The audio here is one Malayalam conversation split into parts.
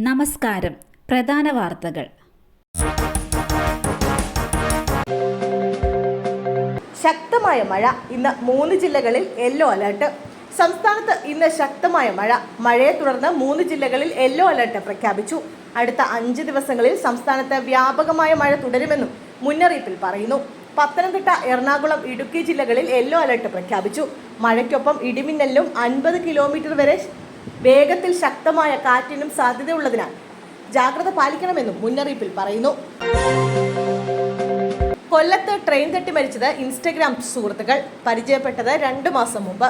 നമസ്കാരം. പ്രധാന വാർത്തകൾ. ശക്തമായ മഴ. ഇന്ന് മൂന്ന് ജില്ലകളിൽ യെല്ലോ അലർട്ട്. സംസ്ഥാനത്ത് ഇന്ന് ശക്തമായ മഴ. മഴയെ തുടർന്ന് മൂന്ന് ജില്ലകളിൽ യെല്ലോ അലർട്ട് പ്രഖ്യാപിച്ചു. അടുത്ത അഞ്ച് ദിവസങ്ങളിൽ സംസ്ഥാനത്ത് വ്യാപകമായ മഴ തുടരുമെന്നും മുന്നറിയിപ്പിൽ പറയുന്നു. പത്തനംതിട്ട എറണാകുളം ഇടുക്കി ജില്ലകളിൽ യെല്ലോ അലർട്ട് പ്രഖ്യാപിച്ചു. മഴയ്ക്കൊപ്പം ഇടിമിന്നലും അൻപത് കിലോമീറ്റർ വരെ വേഗത്തിൽ ശക്തമായ കാറ്റിനും സാധ്യതയുള്ളതിനാൽ ജാഗ്രത പാലിക്കണമെന്നും മുന്നറിയിപ്പിൽ പറയുന്നു. കൊല്ലത്ത് ട്രെയിൻ തട്ടി മരിച്ചത് ഇൻസ്റ്റഗ്രാം സുഹൃത്തുക്കൾ. പരിചയപ്പെട്ടത് രണ്ട് മാസം മുമ്പ്.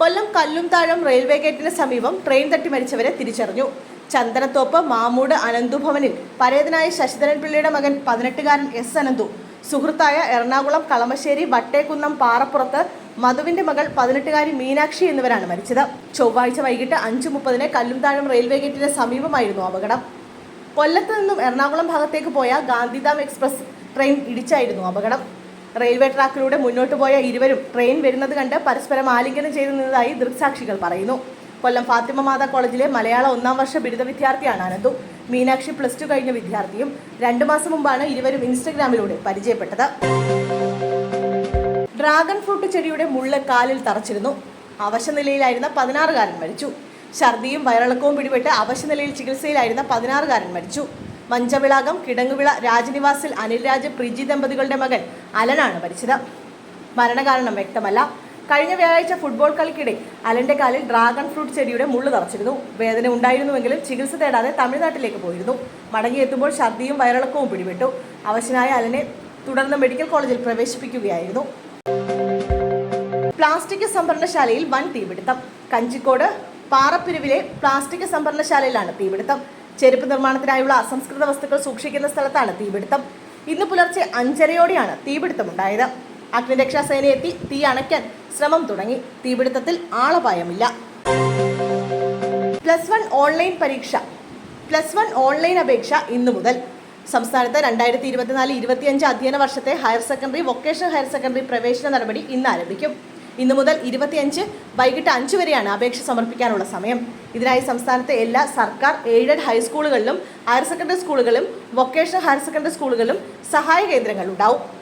കൊല്ലം കല്ലുംതാഴം റെയിൽവേ ഗേറ്റിന് സമീപം ട്രെയിൻ തട്ടി മരിച്ചവരെ തിരിച്ചറിഞ്ഞു. ചന്ദനത്തോപ്പ് മാമൂട് അനന്തുഭവനിൽ പരേതനായ ശശിധരൻ പിള്ളയുടെ മകൻ പതിനെട്ടുകാരൻ എസ് അനന്തു സുഹൃത്തായ എറണാകുളം കളമശ്ശേരി വട്ടേക്കുന്നം പാറപ്പുറത്ത് മധുവിന്റെ മകൾ പതിനെട്ടുകാരി മീനാക്ഷി എന്നിവരാണ് മരിച്ചത്. ചൊവ്വാഴ്ച വൈകിട്ട് അഞ്ചു മുപ്പതിന് കല്ലുംതാഴം റെയിൽവേ ഗേറ്റിന് സമീപമായിരുന്നു അപകടം. കൊല്ലത്ത് നിന്നും എറണാകുളം ഭാഗത്തേക്ക് പോയ ഗാന്ധിധാം എക്സ്പ്രസ് ട്രെയിൻ ഇടിച്ചായിരുന്നു അപകടം. റെയിൽവേ ട്രാക്കിലൂടെ മുന്നോട്ട് പോയ ഇരുവരും ട്രെയിൻ വരുന്നത് കണ്ട് പരസ്പരം ആലിംഗനം ചെയ്തു നിന്നതായി ദൃക്സാക്ഷികൾ പറയുന്നു. കൊല്ലം ഫാത്തിമ മാതാ കോളേജിലെ മലയാള ഒന്നാം വർഷ ബിരുദ വിദ്യാർത്ഥിയാണ് അനന്തു. മീനാക്ഷി പ്ലസ് ടു കഴിഞ്ഞ വിദ്യാർത്ഥിയും രണ്ടു മാസം മുമ്പാണ് ഇരുവരും ഇൻസ്റ്റഗ്രാമിലൂടെ പരിചയപ്പെട്ടത്. ഡ്രാഗൺ ഫ്രൂട്ട് ചെടിയുടെ മുള്ള കാലിൽ തറച്ചിരുന്നു. അവശനിലയിലായിരുന്ന പതിനാറുകാരൻ മരിച്ചു. ഛർദിയും വയറിളക്കവും പിടിപെട്ട് അവശനിലയിൽ ചികിത്സയിലായിരുന്ന പതിനാറുകാരൻ മരിച്ചു. മഞ്ചവിളാകം കിടങ്ങുവിള രാജനിവാസിൽ അനിൽ രാജ് പ്രിജി ദമ്പതികളുടെ മകൻ അലനാണ് മരിച്ചത്. മരണകാരണം വ്യക്തമല്ല. കഴിഞ്ഞ വ്യാഴാഴ്ച ഫുട്ബോൾ കളിക്കിടെ അലന്റെ കാലിൽ ഡ്രാഗൺ ഫ്രൂട്ട് ചെടിയുടെ മുള്ളു തറച്ചിരുന്നു വേദന ഉണ്ടായിരുന്നുവെങ്കിലും ചികിത്സ തേടാതെ തമിഴ്നാട്ടിലേക്ക് പോയിരുന്നു. മടങ്ങിയെത്തുമ്പോൾ ഛർദിയും വയറിളക്കവും പിടിപെട്ടു. അവശനായ അലനെ തുടർന്ന് മെഡിക്കൽ കോളേജിൽ പ്രവേശിപ്പിക്കുകയായിരുന്നു. പ്ലാസ്റ്റിക് സംഭരണശാലയിൽ വൻ തീപിടുത്തം. കഞ്ചിക്കോട് പാറപ്പിരിവിലെ പ്ലാസ്റ്റിക് സംഭരണശാലയിലാണ് തീപിടുത്തം. ചെരുപ്പ് നിർമ്മാണത്തിനായുള്ള അസംസ്കൃത വസ്തുക്കൾ സൂക്ഷിക്കുന്ന സ്ഥലത്താണ് തീപിടുത്തം. ഇന്ന് പുലർച്ചെ അഞ്ചരയോടെയാണ് തീപിടുത്തമുണ്ടായത്. അഗ്നിരക്ഷാ സേന എത്തി തീ അണയ്ക്കാൻ ശ്രമം തുടങ്ങി. തീപിടുത്തത്തിൽ ആളപായമില്ല. പ്ലസ് വൺ ഓൺലൈൻ പരീക്ഷ. പ്ലസ് വൺ ഓൺലൈൻ അപേക്ഷ ഇന്നു മുതൽ. സംസ്ഥാനത്ത് രണ്ടായിരത്തി ഇരുപത്തിനാല് ഇരുപത്തിയഞ്ച് അധ്യയന വർഷത്തെ higher secondary vocational higher secondary പ്രവേശന നടപടി ഇന്ന് ആരംഭിക്കും. ഇന്നു മുതൽ ഇരുപത്തിയഞ്ച് വൈകിട്ട് അഞ്ച് വരെയാണ് അപേക്ഷ സമർപ്പിക്കാനുള്ള സമയം. ഇതിനായി സംസ്ഥാനത്തെ എല്ലാ സർക്കാർ എയ്ഡഡ് ഹൈസ്കൂളുകളിലും ഹയർ സെക്കൻഡറി സ്കൂളുകളിലും വൊക്കേഷണൽ ഹയർ സെക്കൻഡറി സ്കൂളുകളിലും സഹായ കേന്ദ്രങ്ങൾ ഉണ്ടാവും.